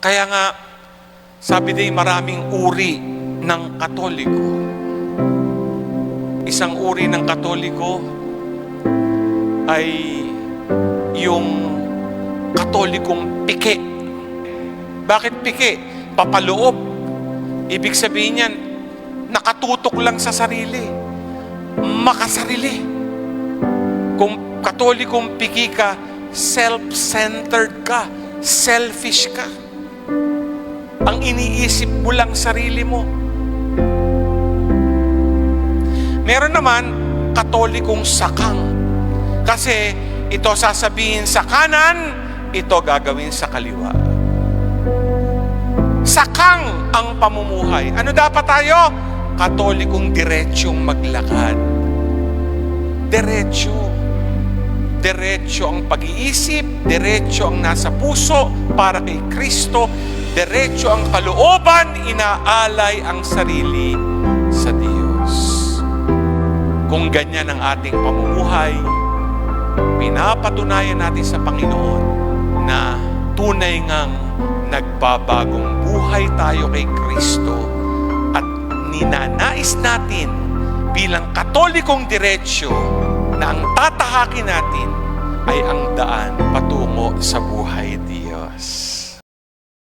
Kaya nga, sabi din maraming uri ng katoliko. Isang uri ng katoliko ay yung katolikong pike. Bakit pike? Papaloob. Ibig sabihin niyan, nakatutok lang sa sarili. Makasarili. Kung katolikong piki ka, self-centered ka, selfish ka. Ang iniisip mo lang sarili mo. Meron naman katolikong sakang. Kasi ito sasabihin sa kanan, ito gagawin sa kaliwa. Sakang ang pamumuhay. Ano dapat tayo? Katolikong diretsyong maglakad. Diretso. Diretso ang pag-iisip, diretso ang nasa puso para kay Kristo, diretso ang kalooban, inaalay ang sarili sa Diyos. Kung ganyan ang ating pamumuhay, pinapatunayan natin sa Panginoon na tunay ngang nagbabagong buhay tayo kay Kristo at ninanais natin bilang katolikong diretsyo na ang tatahakin natin ay ang daan patungo sa buhay Diyos.